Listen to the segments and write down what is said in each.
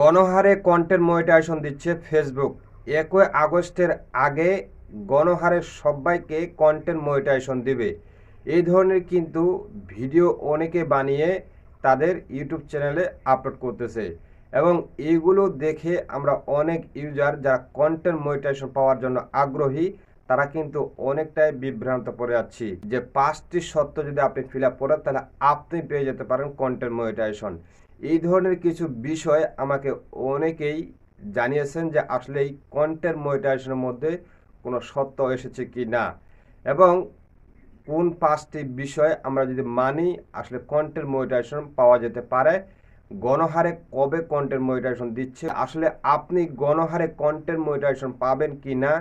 গণহারে content monetization দিচ্ছে Facebook. একই আগস্টের আগে গণহারে সবাইকে কন্টেন্ট মনিটাইজেশন দিবে। এই ধরনের কিন্তু ভিডিও অনেকে বানিয়ে তাদের ইউটিউব চ্যানেলে আপলোড করতেছে এবং এইগুলো দেখে আমরা অনেক ইউজার যারা কন্টেন্ট মনিটাইজেশন পাওয়ার জন্য আগ্রহী, তারা কিন্তু অনেকটাই বিভ্রান্ত পড়ে যাচ্ছি যে পাঁচটি সত্য যদি আপনি ফিল আপ করেন, তাহলে আপনি পেয়ে যেতে পারেন কন্টেন্ট মনিটাইজেশন। এই ধরনের কিছু বিষয় আমাকে অনেকেই জানিয়েছেন যে আসলে এই কন্টেন্ট মনিটাইজেশনের মধ্যে কোনো সত্য এসেছে কি না। এবং কোন পাঁচটি বিষয় আমরা যদি মানি, আসলে কন্টেন্ট মনিটাইজেশন পাওয়া যেতে পারে। গণহারে কবে কন্টেন্ট মনিটাইজেশন দিচ্ছে, আসলে আপনি গণহারে কন্টেন্ট মনিটাইজেশন পাবেন কি না,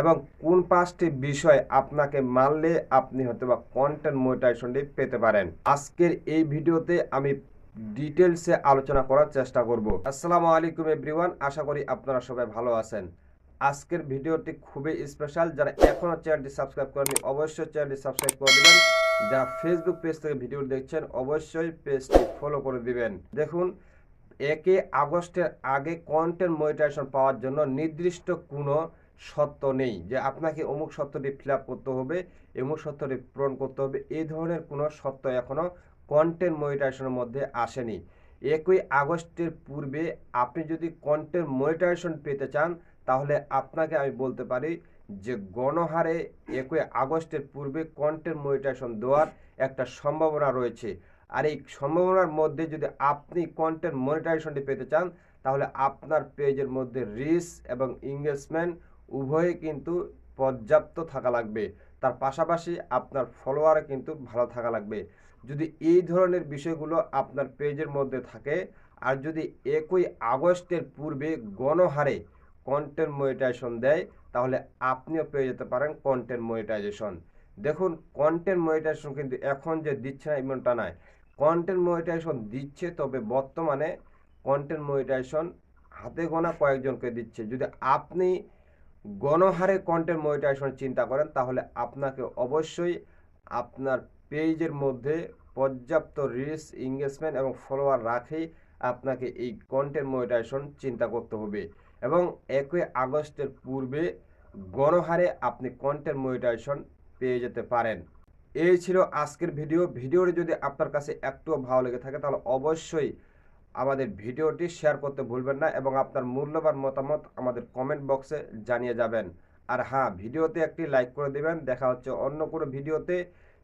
এবং কোন পাঁচটি বিষয় আপনাকে মানলে আপনি হয়তো বা কন্টেন্ট মনিটাইজেশনটি পেতে পারেন। আজকের এই ভিডিওতে আমি ডিটেলসে আলোচনা করার চেষ্টা করব। আসসালামু আলাইকুম এভরিওয়ান, আশা করি আপনারা সবাই ভালো আছেন। আজকের ভিডিওটি খুবই স্পেশাল যারা এখনও চ্যানেলটি সাবস্ক্রাইব করেনি অবশ্যই চ্যানেলটি সাবস্ক্রাইব করে দেবেন। যারা ফেসবুক পেজ থেকে ভিডিও দেখছেন, অবশ্যই পেজটি ফলো করে দিবেন। দেখুন, একে আগস্টের আগে কন্টেন্ট মনিটাইজেশন পাওয়ার জন্য নির্দিষ্ট কোনো সত্য নেই যে আপনাকে অমুক সত্যটি ফিল করতে হবে, অমুক সত্যটি পূরণ করতে হবে এই ধরনের কোনো সত্য এখনও কন্টেন্ট মনিটাইজেশনের মধ্যে আসেনি। একই আগস্টের পূর্বে আপনি যদি কন্টেন্ট মনিটাইজেশন পেতে চান, তাহলে আপনাকে আমি বলতে পারি যে গণহারে একই আগস্টের পূর্বে কন্টেন্ট মনিটাইজেশন দেওয়ার একটা সম্ভাবনা রয়েছে। আর এই সম্ভাবনার মধ্যে যদি আপনি কন্টেন্ট মনিটাইজেশনটি পেতে চান, তাহলে আপনার পেজের মধ্যে রিচ এবং এঙ্গেজমেন্ট উভয়ে কিন্তু পর্যাপ্ত থাকা লাগবে। তার পাশাপাশি আপনার ফলোয়ার কিন্তু ভালো থাকা লাগবে। যদি এই ধরনের বিষয়গুলো আপনার পেজের মধ্যে থাকে, আর যদি একই আগস্টের পূর্বে গণহারে কন্টেন্ট মনিটাইজেশন দেয়, তাহলে আপনিও পেয়ে যেতে পারেন কন্টেন্ট মনিটাইজেশন দেখুন কন্টেন্ট মনিটাইজেশন কিন্তু এখন যে দিচ্ছে না এমনটা নয়। কন্টেন্ট মনিটাইজেশন দিচ্ছে, তবে বর্তমানে কন্টেন্ট মনিটাইজেশন হাতে গোনা কয়েকজনকে দিচ্ছে। যদি আপনি গণহারে কন্টেন্ট মনিটাইজেশন চিন্তা করেন, তাহলে আপনাকে অবশ্যই আপনার পেজের মধ্যে পর্যাপ্ত রিচ এঙ্গেজমেন্ট এবং ফলোয়ার রাখেই আপনাকে এই কন্টেন্ট মনিটাইজেশন চিন্তা করতে হবে। এবং একই আগস্টের পূর্বে গণহারে আপনি কন্টেন্ট মনিটাইজেশন পেয়ে যেতে পারেন। এই ছিল আজকের ভিডিও ভিডিওটি যদি আপনার কাছে একটুও ভালো লেগে থাকে, তাহলে অবশ্যই আমাদের ভিডিওটি শেয়ার করতে ভুলবেন না এবং আপনার মূল্যবান মতামত আমাদের কমেন্ট বক্সে জানিয়ে যাবেন। আর হ্যাঁ ভিডিওতে একটি লাইক করে দেবেন। দেখা হচ্ছে অন্য কোনো ভিডিওতে